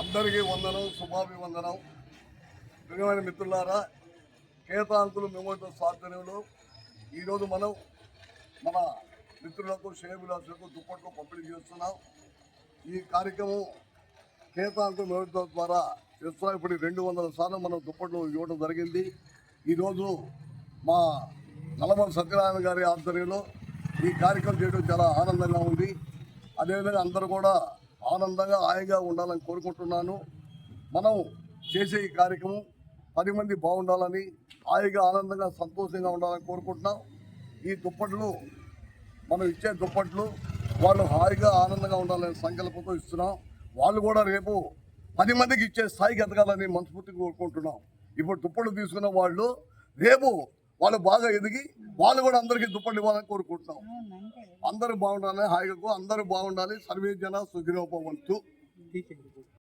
అందరికీ వందనం శుభాభివందనం. ప్రియమైన మిత్రులారా కేతాంకులు మెమోరియల్ సాధనంలో ఈరోజు మనం మన మిత్రులకు శ్రేయభిలాషులకు దుప్పట్లు పంపిణీ చేస్తున్నాం. ఈ కార్యక్రమం కేతాంకులు మెమోరియల్ ద్వారా చేస్తున్నాం. ఇప్పుడు రెండు వందల సార్లు మనం దుప్పట్లు ఇవ్వడం జరిగింది. ఈరోజు మా నల్లమల సత్యనారాయణ గారి ఆధ్వర్యంలో ఈ కార్యక్రమం చేయడం చాలా ఆనందంగా ఉంది. అదేవిధంగా అందరూ కూడా ఆనందంగా హాయిగా ఉండాలని కోరుకుంటున్నాను. మనం చేసే ఈ కార్యక్రమం పది మంది బాగుండాలని హాయిగా ఆనందంగా సంతోషంగా ఉండాలని కోరుకుంటున్నాం. ఈ దుప్పట్లు మనం ఇచ్చే దుప్పట్లు వాళ్ళు హాయిగా ఆనందంగా ఉండాలనే సంకల్పంతో ఇస్తున్నాం. వాళ్ళు కూడా రేపు పది మందికి ఇచ్చే స్థాయికి ఎదగాలని మనస్ఫూర్తిగా కోరుకుంటున్నాం. ఇప్పుడు దుప్పట్లు తీసుకున్న వాళ్ళు రేపు వాళ్ళు బాగా ఎదిగి వాళ్ళు కూడా అందరికీ దుప్పట్లు ఇవ్వాలని కోరుకుంటున్నాం అందరూ బాగుండాలి హాయిగా అందరూ బాగుండాలి. సర్వే జన సుఖినోపవంతు